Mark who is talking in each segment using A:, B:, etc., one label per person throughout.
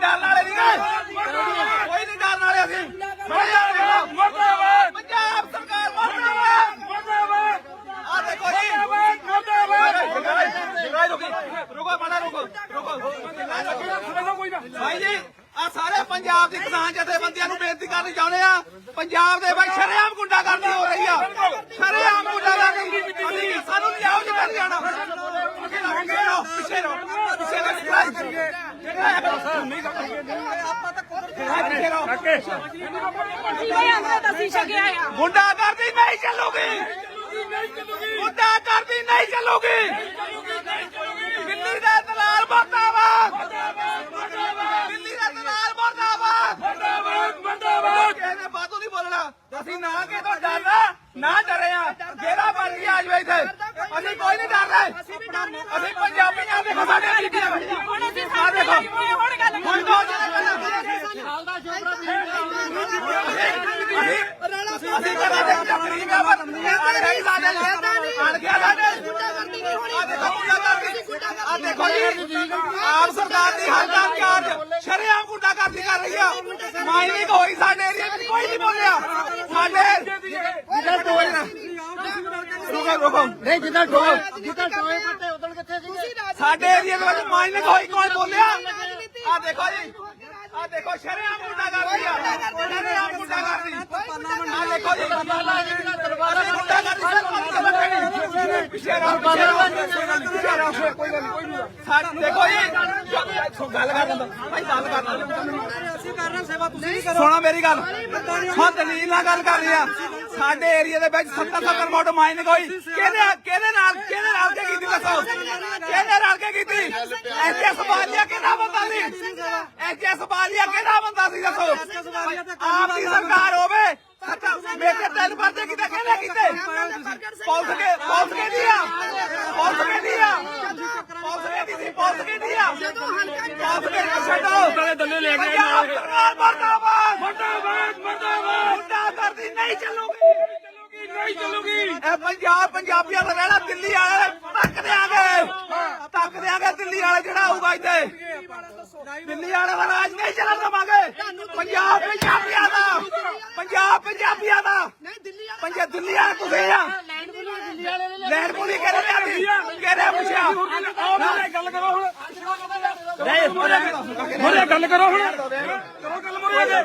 A: ਡਰਨ ਵਾਲੇ ਨਹੀਂ ਗਏ। ਕੋਈ ਨਹੀਂ ਡਰਨ ਵਾਲੇ ਅਸੀਂ। ਪੰਜਾਬ ਮੁਰਦਾਬਾਦ। ਪੰਜਾਬ ਸਰਕਾਰ ਮੁਰਦਾਬਾਦ। ਮੁਰਦਾਬਾਦ ਆ ਦੇਖੋ ਜੀ ਜਗਾਈ ਰੁਕੋ। ਰੁਕੋ ਮਾੜਾ ਰੁਕੋ। ਰੁਕੋ। ਭਾਈ ਜੀ ਪੰਜਾਬ ਦੀ ਕਿਸਾਨ ਜਥੇਬੰਦੀਆਂ ਨੂੰ ਬੇਨਤੀ ਕਰਨੀ ਚਾਹੁੰਦੇ ਆ। ਪੰਜਾਬ ਦੇ ਵਿੱਚ ਸ਼ਰੇਆਮ ਗੁੰਡਾਗਰਦੀ ਹੋ ਰਹੀ ਆ। ਸ਼ਰੇਆਮ ਗੁੰਡਾਗਰਦੀ। ਸਾਨੂੰ ਨਹੀਂ ਆਉ ਜਿੱਦਾਂ ਨਹੀਂ ਜਾਣਾ। ਅੱਗੇ ਰਹੋ, ਅੱਗੇ ਰਹੋ, ਪਿੱਛੇ ਰਹੋ। ਪਿੱਛੇ ਰਹੋ ਜਗਾਈ ਕਰੀਏ ਆਪਾਂ ਤਾਂ ਪਿੱਛੇ ਰਹੋ। ਨਹੀਂ ਚੱਲੂਗੀ। ਗੁੰਡਾਗਰਦੀ ਨਹੀਂ ਚੱਲੂਗੀ। ਦਿੱਲੀ ਦਾ ਦਲਾਲ ਮਰਦਾਬਾਦ ਦਿੱਲੀ ਦਾ ਦਲਾਲ ਮਰਦਾਬਾਦ ਮਰਦਾਬਾਦ ਕਿਸੇ ਨੇ ਬਾਤੋਂ ਨਹੀਂ ਬੋਲਣਾ ਅਸੀਂ ਨਾ ਕਿ ਤੋਂ ਡਰਨਾ ਨਾ ਡਰੇ ਆ ਜਿਹੜਾ ਮਰਜ਼ੀ ਆ ਜਾਵੇ ਇੱਥੇ ਅਸੀਂ ਕੋਈ ਨਹੀਂ ਡਰਦੇ ਅਸੀਂ ਪੰਜਾਬੀਆਂ ਦੇਖੋ ਸਾਡੇ ਬੀਬੀਆਂ ਆ ਦੇਖੋ ਹੁਣ ਦੋ ਅਸੀਂ ਕਰਾਂਗੇ ਗਰੀਬ ਆ ਪਰ ਅੜ ਗਈ ਸਾਡੇ ਅੜ ਗਿਆ ਸਾਡੇ ਆ ਦੇਖੋ ਗੁੰਡਾਗਰਦੀ ਆ ਦੇਖੋ ਜੀ ਆਪ ਸਰਕਾਰ ਦੀ ਹਰ ਚਾਰਜ ਸ਼ਰੇਆਮ ਗੁੰਡਾਗਰਦੀ ਕਰ ਰਹੀ ਆ। ਮਾਈਨਿੰਗ ਹੋਈ ਸਾਡੇ ਏਰੀਆ ਵਿੱਚ ਕੋਈ ਨਹੀਂ ਬੋਲਿਆ। ਸਾਡੇ ਜਿੱਦਾਂ ਟੋਏ ਨਾ। ਰੁਕੋ ਰੁਕੋ।
B: ਨਹੀਂ ਜਿੱਦਾਂ ਟੋਏ ਜਿੱਦਾਂ ਟੋਏ ਪੱਟੇ ਉਦੋਂ ਕਿੱਥੇ ਸੀਗੇ?
A: ਸਾਡੇ ਏਰੀਆ ਦੇ ਵਿੱਚ ਮਾਈਨਿੰਗ ਹੋਈ ਕੋਈ ਬੋਲਿਆ? ਆ ਦੇਖੋ ਜੀ। ਆ ਦੇਖੋ ਸ਼ਰੇਆਮ ਗੁੰਡਾਗਰਦੀ ਆ। ਸ਼ਰੇਆਮ ਗੁੰਡਾਗਰਦੀ। ਆ ਦੇਖੋ ਜੀ ਅਸੀਂ ਗੁੰਡਾਗਰਦੀ ਸਰ ਪਿੱਛੇ ਰਹੋ ਪਿੱਛੇ ਰਹੋ ਪਿੱਛੇ ਰਹੋ ਕੋਈ ਗੱਲ ਨਹੀਂ ਸਾਡੇ ਦੇਖੋ ਜੀ ਗੱਲ ਕਰ ਲੈਂਦਾ। ਭਾਈ ਗੱਲ ਕਰ ਲੈਂਦਾ।
B: ਅਸੀਂ ਕਰ ਰਹੇ ਸੇਵਾ ਤੁਸੀਂ
A: ਸੁਣੋ ਮੇਰੀ ਗੱਲ। ਹਾਂ ਦਲੀਲ ਨਾਲ ਗੱਲ ਕਰ ਰਹੀ ਆ। ਸਾਡੇ ਏਰੀਆ ਦੇ ਵਿੱਚ 70 70 ਫੁੱਟ ਮਾਈਨਿੰਗ ਹੋਈ। ਕਿਹਦੇ ਕਿਹਦੇ ਨਾਲ ਕਿਹਦੇ ਨਾਲ ਕੇ ਕੀਤੀ ਦੱਸੋ? ਕਿਹਦੇ ਨਾਲ ਕੇ ਕੀਤੀ? ਐਸਐਸ ਬਾਲੀਆ ਕਿਹਦਾ ਬੰਦਾ ਸੀ? ਐਸਐਸ ਬਾਲੀਆ ਕਿਹਦਾ ਬੰਦਾ ਸੀ ਦੱਸੋ? ਆਪ ਦੀ ਸਰਕਾਰ ਹੋਵੇ। ਮੇਰੇ ਤਿੰਨ ਪਰਦੇ ਕਿਤੇ ਕਿਹਨੇ ਕੀਤੇ? ਪੁਲਿਸ ਕੇ ਪੁਲਿਸ ਕੇ ਦਿਆ ਪੁਲਿਸ ਕੇ ਦਿਆ ਪੁਲਿਸ ਕੇ ਦੀ ਸੀ ਪੁਲਿਸ ਕੇ ਦਿਆ ਪੁਲਿਸ ਕੇ ਛੱਡੋ।
C: ਦੱਲੇ ਲੈ
A: ਪੰਜਾਬ
C: ਨਾਲੇ
A: ਸਰਕਾਰ ਮਰਦਾਬਾਦ।
C: ਮਰਦਾਬਾਦ ਮਰਦਾਬਾਦ
A: ਨਹੀਂ ਚੱਲੂਗੀ।
C: ਨਹੀਂ ਚੱਲੂਗੀ।
A: ਇਹ ਪੰਜਾਬ ਪੰਜਾਬੀਆਂ ਦਾ ਰਹਿਣਾ ਦਿੱਲੀ ਵਾਲੇ ਤੱਕ ਦਿਆਂਗੇ। ਤੱਕ ਦਿਆਂਗੇ ਦਿੱਲੀ ਵਾਲੇ ਜਿਹੜਾ ਆਊਗਾ ਇੱਥੇ। ਦਿੱਲੀ ਵਾਲੇ ਦਾ ਰਾਜ ਨਹੀਂ ਚੱਲਣ ਦੇਵਾਂਗੇ। ਪੰਜਾਬ ਪੰਜਾਬੀਆਂ ਦਾ। ਪੰਜਾਬ ਪੰਜਾਬੀਆਂ ਦਾ। ਪੰਜਾਬ ਦਿੱਲੀ ਵਾਲੇ ਤੁਸੀਂ ਆ। ਲੈਂਡ ਪੁਲੀ ਕਿਹਨੇ ਲਿਆਂਦੀ ਕਿਹਨੇ ਪੁੱਛਿਆ?
C: ਆਹ ਗੱਲ ਕਰੋ ਹੁਣ।
A: ਨਹੀਂ
C: ਮੋਰੇ ਗੱਲ ਕਰੋ ਹੁਣ। ਕਰੋ ਗੱਲ ਮੋਰੇ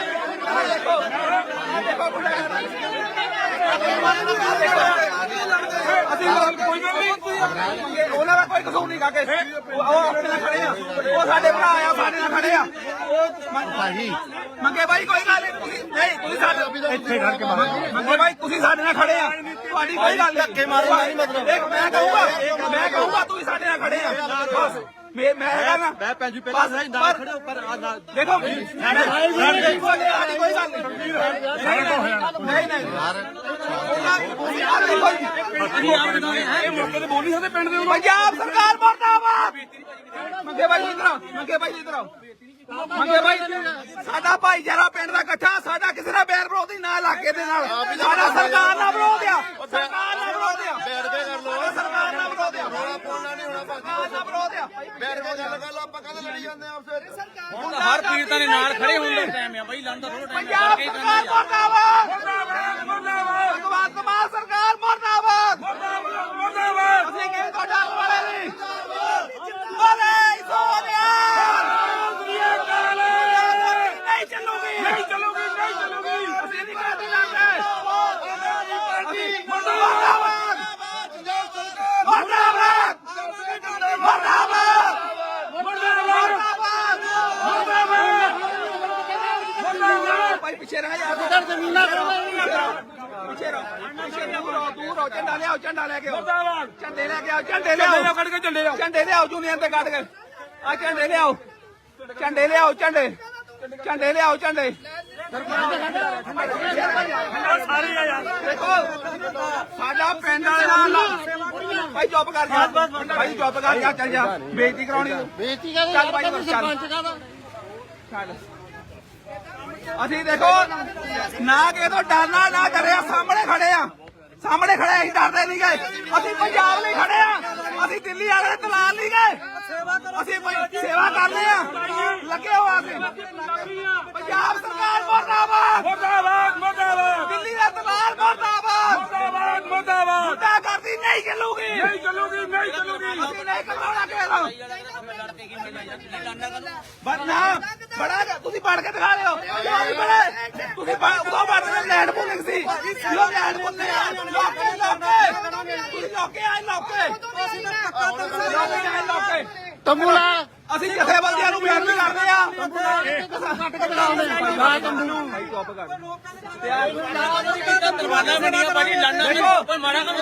A: ਅਸੀਂ ਕੋਈ ਗੱਲ ਨਹੀਂ। ਉਹਨਾਂ ਦਾ ਕੋਈ ਕਸੂਰ ਨਹੀਂ ਕਾਕੇ ਉਹ ਉਹ ਆਪਣੇ ਨਾਲ ਖੜੇ ਆ ਉਹ ਸਾਡੇ ਭਰਾ ਆ ਸਾਡੇ ਨਾਲ ਖੜੇ ਆ ਭਾਈ ਮੰਗੇ ਭਾਈ ਕੋਈ ਗੱਲ ਨਹੀਂ ਤੁਸੀਂ- ਨਹੀਂ ਤੁਸੀਂ ਸਾਡੇ ਇੱਥੇ ਖੜ ਕੇ ਮੰਗੇ ਭਾਈ ਤੁਸੀਂ ਸਾਡੇ ਨਾਲ ਖੜੇ ਆ ਤੁਹਾਡੀ ਕੋਈ ਗੱਲ ਧੱਕੇ ਮਾਰਨ ਦਾ ਨਹੀਂ ਮਤਲਬ ਮੈਂ ਕਹੂੰਗਾ ਮੈਂ ਕਹੂੰਗਾ ਤੁਸੀਂ ਸਾਡੇ ਨਾਲ ਖੜੇ ਆ। ਬਸ। ਮੈਂ ਮੈਂ ਹੈਗਾ ਨਾ। ਮੈਂ ਪੈਂਜੂ ਪਹਿਲਾਂ ਨਾਲ। ਖੜੇ ਉੱਪਰ ਦੇਖੋ ਸਾਡੀ ਕੋਈ ਗੱਲ ਨਹੀਂ ਨਹੀਂ। ਨਹੀਂ ਯਾਰ ਦੇਖੋ। ਜੀ
C: ਇਹ ਮੌਕੇ ਤੇ ਬੋਲ ਨਹੀਂ ਦੇ ਉਹਨੂੰ
A: ਪੰਜਾਬ ਸਰਕਾਰ ਮਰਦਾਬਾਦ। ਮੰਗੇ ਭਾਈ ਇਧਰ ਆਓ ਮੰਗੇ ਭਾਈ ਇਧਰ। ਆਓ ਮੰਗੇ ਭਾਈ ਸਾਡਾ ਭਾਈਚਾਰਾ ਪਿੰਡ ਦਾ ਇਕੱਠਾ ਸਾਡਾ ਕਿਸੇ ਦਾ ਬੈਰ ਵਿਰੋਧੀ ਨਾ ਇਲਾਕੇ ਦੇ ਨਾਲ। ਸਾਡਾ ਸਰਕਾਰ ਨਾਲ ਵਿਰੋਧ ਆ। ਸਰਕਾਰ ਨਾਲ ਵਿਰੋਧ ਆ। ਬੈਠ ਕੇ ਕਰ ਲੋ ਸਰਕਾਰ ਨਾਲ ਵਿਰੋਧ ਆ। ਰੋਣਾ ਪੋਣਾ ਨਹੀਂ ਹੋਣਾ ਸਰਕਾਰ ਆ
D: ਕੇ ਗੱਲ ਆਪਾਂ ਕਦੇ ਲੜੀ ਜਾਂਦੇ ਆ ਆਪਸੇ
C: ਹੁਣ ਹਰ ਪੀੜਤਾਂ ਦੇ ਨਾਲ ਖੜੇ ਹੋਣ ਦਾ ਟਾਈਮ ਆ ਬਈ ਲੰਦਾ ਥੋੜਾ ਟਾਈਮ
A: ਪੰਜਾਬ ਸਰਕਾਰ ਮਰਦਾਬਾਦ ਮਰਦਾਬਾਦ ਮਾਨ ਸਰਕਾਰ ਮਰਦਾਬਾਦ
C: ਮੁਰਦਾਬਾਦ
A: ਅਸੀਂ ਕਿਵੇਂ ਤੁਹਾਡਾ ਵਾਲੇ ਨਹੀਂ ਬੋਲੇ ਸੋਨਿਆ ਨਹੀਂ ਚੱਲੂਗੀ
C: ਨਹੀਂ ਚੱਲੂਗੀ ਨਹੀਂ ਚੱਲੂਗੀ
A: ਅਸੀਂ ਨਹੀਂ ਕਰਦੇ ਲੜਦੇ ਮਰਦਾਬਾਦ ਮਰਦਾਬਾਦ ਮਰਦਾਬਾਦ ਭਾਈ ਪਿੱਛੇ ਰਹਿ ਯਾਰ
B: ਉਧਰ ਜ਼ਮੀਨਾਂ ਕਰਵਾਈ
A: ਪਿੱਛੇ ਰਹੋ ਪਿੱਛੇ ਨਾ ਰਹੋ। ਦੂਰ ਹੋ ਝੰਡਾ ਲਿਆਓ ਝੰਡਾ ਲੈ ਕੇ ਆਓ। ਝੰਡੇ ਲੈ ਕੇ ਆਓ ਝੰਡੇ ਲਿਆਓ।
C: ਜਾਓ ਕੱਢ ਕੇ ਚੱਲੇ ਜਾਓ
A: ਝੰਡੇ ਲਿਆਓ ਜੂਨੀਅਰ ਤੇ ਕੱਢ ਕੇ। ਆ ਝੰਡੇ ਝੰਡੇ ਲਿਆਓ ਝੰਡੇ। ਝੰਡੇ ਲਿਆਓ ਝੰਡੇ।
C: ਸਾਰੇ ਆ ਯਾਰ।
A: ਦੇਖੋ ਸਾਡਾ ਪਿੰਡ ਵਾਲਾ ਲਾ। ਭਾਈ ਚੁੱਪ ਕਰ ਜਾ। ਭਾਈ ਚੁੱਪ ਕਰ ਜਾ ਚੱਲ ਜਾ। ਬੇਇੱਜ਼ਤੀ ਕਰਾਉਣੀ
B: ਬੇਇੱਜ਼ਤੀ ਕਰਦੇ
A: ਚੱਲ
B: ਕਹਿੰਦੇ
A: ਚੱਲ। ਚੱਲ। ਅਸੀਂ ਦੇਖੋ ਨਾ ਕਿਸੇ ਤੋਂ ਡਰਨਾ ਨਾ ਡਰਿਆ ਸਾਹਮਣੇ ਖੜੇ ਆ। ਸਾਹਮਣੇ ਖੜੇ ਅਸੀਂ ਡਰਦੇ ਨਹੀਂ ਗਏ ਅਸੀਂ ਪੰਜਾਬ ਲਈ ਖੜੇ ਆ। ਅਸੀਂ ਦਿੱਲੀ ਵਾਲੇ ਦੇ ਦਲਾਲ ਨਹੀਂ ਗਏ ਅਸੀਂ ਸੇਵਾ ਕਰਦੇ ਆ। ਲੱਗੇ ਹੋ ਅਸੀਂ ਪੰਜਾਬ ਸਰਕਾਰ ਮੁਰਦਾਬਾਦ।
C: ਮੁਰਦਾਬਾਦ ਮੁਰਦਾਬਾਦ।
A: ਦਿੱਲੀ ਦਾ ਦਲਾਲ ਮੁਰਦਾਬਾਦ।
C: ਮੁਰਦਾਬਾਦ ਮੁਰਦਾਬਾਦ।
A: ਮੁੱਦਾ ਕਰਦੀ ਨਹੀਂ ਚੱਲੂਗੀ।
C: ਨਹੀਂ ਚੱਲੂਗੀ ਨਹੀਂ ਚੱਲੂਗੀ।
A: ਅਸੀਂ ਨਹੀਂ ਕਰਵਾਉਣਾ ਕਿਸੇ ਬੰਨਾ ਬੜਾ ਤੁਸੀਂ ਪੜ ਕੇ ਦਿਖਾ ਲਿਓ ਕਿਉਂ ਨਹੀਂ ਪੜੇ ਤੁਸੀਂ ਪੜ੍ਹ- ਉਦੋਂ ਪੜਦੇ ਲੈਂਡ ਪੁਲਿੰਗ ਸੀ। ਜੋ ਲੈਂਡ ਪੁਲਿੰਗ ਲੋਕੇ ਲੋਕੇ। ਤੁਸੀਂ ਲੋਕੇ ਆਏ ਲੋਕੇ। ਲੋਕੇ ਆਏ ਲੋਕੇ
B: ਤੰਬੂ ਲਾ
A: ਅਸੀਂ ਜਥੇਬੰਦੀਆਂ ਨੂੰ ਬੇਨਤੀ ਕਰਦੇ ਆ
B: ਕੱਟ ਕੇ ਦਿਖਾਉਂਦੇ ਲਾ ਤੰਬੂ
E: ਦਰਵਾਜ਼ਾ ਬਣਿਆ ਭਾਜੀ ਲੜਨਾ
A: ਦੇਖੋ
E: ਕੋਈ ਮਾੜਾ ਕੰਮ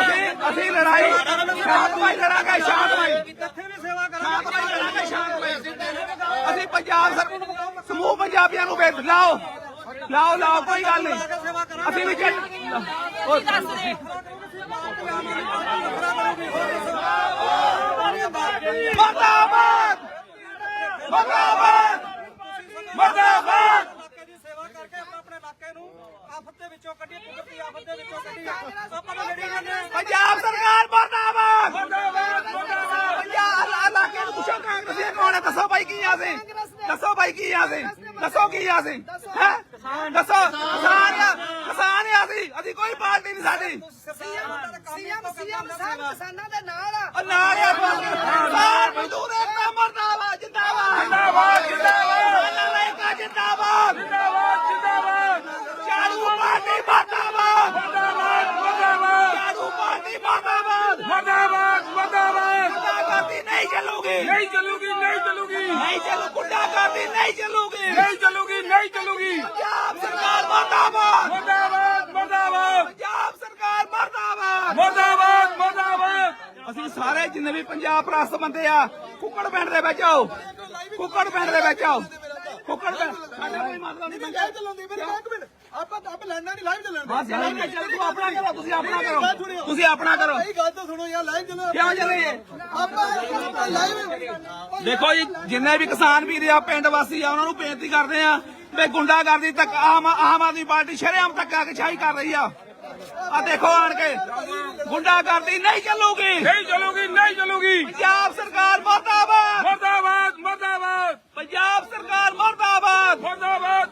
A: ਅਸੀਂ ਅਸੀਂ ਲੜਾਈ ਸ਼ਾਂਤਮਈ ਲੜਾਂਗੇ। ਸ਼ਾਂਤਮਈ
B: ਕਿੱਥੇ ਵੀ ਸੇਵਾ ਕਰ
A: ਸ਼ਾਂਤਮਈ ਲੜਾਂਗੇ ਅਸੀਂ ਪੰਜਾਬ ਸਰ ਸਮੂਹ ਪੰਜਾਬੀਆਂ ਨੂੰ ਵੇਚ ਲਾਓ। ਲਾਓ ਲਾਓ, ਕੋਈ ਗੱਲ ਨਹੀਂ। ਅਸੀਂ ਵੀ ਮਰਦਾਬਾਦ! ਮਰਦਾਬਾਦ
B: ਇਲਾਕੇ ਦੀ ਸੇਵਾ ਕਰਕੇ ਆਪਾਂ ਆਪਣੇ ਇਲਾਕੇ ਨੂੰ ਆਫਤ ਦੇ ਵਿੱਚੋਂ ਕੱਢੀਏ ਕੁਦਰਤੀ ਆਫਤ ਦੇ ਵਿੱਚੋਂ ਕੱਢੀਏ ਆਪਾਂ ਤਾਂ ਲੜੀ ਜਾਂਦੇ ਹਾਂ
A: ਪੰਜਾਬ ਸਰਕਾਰ ਮਰਦਾਬਾਦ ਮਰਦਾਬਾਦ ਪੰਜਾਬ ਇਲਾਕੇ ਨੂੰ ਪੁੱਛੋ ਕਾਂਗਰਸੀ ਕੌਣ ਹੈ ਦੱਸੋ ਭਾਈ ਕੀ ਆ ਸੀ ਦੱਸੋ ਭਾਈ ਕੀ ਆ ਸੀ ਦੱਸੋ ਕੀ ਆ ਸੀ ਹੈ? ਦੱਸੋ ਕਿਸਾਨ ਆ ਕਿਸਾਨ ਆ ਸੀ ਅਸੀਂ ਕੋਈ ਪਾਰਟੀ ਨਹੀਂ ਸਾਡੀ।
F: ਸੀਐਮ ਸੀਐਮ ਸਾਹਿਬ ਕਿਸਾਨਾਂ ਦੇ ਨਾਲ ਆ।
A: ਉਹ ਨਾਲ ਆ ਕਿਸਾਨ ਮਜ਼ਦੂਰ ਏਕਤਾ ਮਰਦਾਬਾਦ ਜਿੰਦਾਬਾਦ। ਜਿੰਦਾਬਾਦ ਜਿੰਦਾਬਾਦ। ਲਾਇਕਾ ਜਿੰਦਾਬਾਦ।
C: ਜਿੰਦਾਬਾਦ ਜਿੰਦਾਬਾਦ।
A: ਝਾੜੂ ਪਾਰਟੀ ਮਰਦਾਬਾਦ।
C: ਮੁਰਦਾਬਾਦ ਮੁਰਦਾਬਾਦ।
A: ਝਾੜੂ ਪਾਰਟੀ ਮਰਦਾਬਾਦ।
C: ਮੁਰਦਾਬਾਦ ਮੁਰਦਾਬਾਦ।
A: ਗੁੰਡਾਗਰਦੀ ਨਹੀਂ ਚੱਲੂਗੀ।
C: ਨਹੀਂ
A: ਗੁੰਡਾਗਰਦੀ ਨਹੀਂ ਚੱਲੂਗੀ।
C: ਨਹੀਂ ਚੱਲੂਗੀ ਨਹੀਂ ਚੱਲੂਗੀ।
A: ਪੰਜਾਬ ਸਰਕਾਰ ਮਰਦਾਬਾਦ।
C: ਮੁਰਦਾਬਾਦ ਮੁਰਦਾਬਾਦ।
A: ਪੰਜਾਬ ਸਰਕਾਰ ਮਰਦਾਬਾਦ।
C: ਮੁਰਦਾਬਾਦ ਮੁਰਦਾਬਾਦ।
A: ਅਸੀਂ ਸਾਰੇ ਜਿੰਨੇ ਵੀ ਪੰਜਾਬ ਪ੍ਰਸਤ ਬੰਦੇ ਆ ਕੁੱਕੜ ਪਿੰਡ ਦੇ ਵਿੱਚ ਆਓ। ਕੁੱਕੜ ਪਿੰਡ ਦੇ ਵਿੱਚ ਆਓ। ਕੁੱਕੜ ਪਿੰਡ ਸਾਡਾ ਕੋਈ ਮਤਲਬ ਨਹੀਂ ਬੰਦਾ
D: ਚੱਲਾਂਦੀ ਮੇਰੇ ਇੱਕ ਮਿੰਟ। ਆਪਾਂ ਗੱਲ
A: ਦੇਖੋ ਜੀ ਜਿੰਨੇ ਵੀ ਕਿਸਾਨ ਵੀਰ ਆ ਪਿੰਡ ਵਾਸੀ ਆ ਉਹਨਾਂ ਨੂੰ ਬੇਨਤੀ ਕਰਦੇ ਆ ਵੀ ਗੁੰਡਾਗਰਦੀ ਤੱਕ ਆਮ ਆਮ ਆਦਮੀ ਪਾਰਟੀ ਸ਼ਰੇਆਮ ਧੱਕਾ ਕਛਾਈ ਕਰ ਰਹੀ ਆ। ਆ ਦੇਖੋ ਆਣ ਕੇ ਗੁੰਡਾਗਰਦੀ ਨਹੀਂ ਚੱਲੂਗੀ।
C: ਨਹੀਂ ਚੱਲੂਗੀ ਨਹੀਂ ਚੱਲੂਗੀ।
A: ਪੰਜਾਬ ਸਰਕਾਰ ਮਰਦਾਬਾਦ। ਮਰਦਾਬਾਦ ਮਰਦਾਬਾਦ। ਪੰਜਾਬ ਸਰਕਾਰ ਮਰਦਾਬਾਦ। ਮਰਦਾਬਾਦ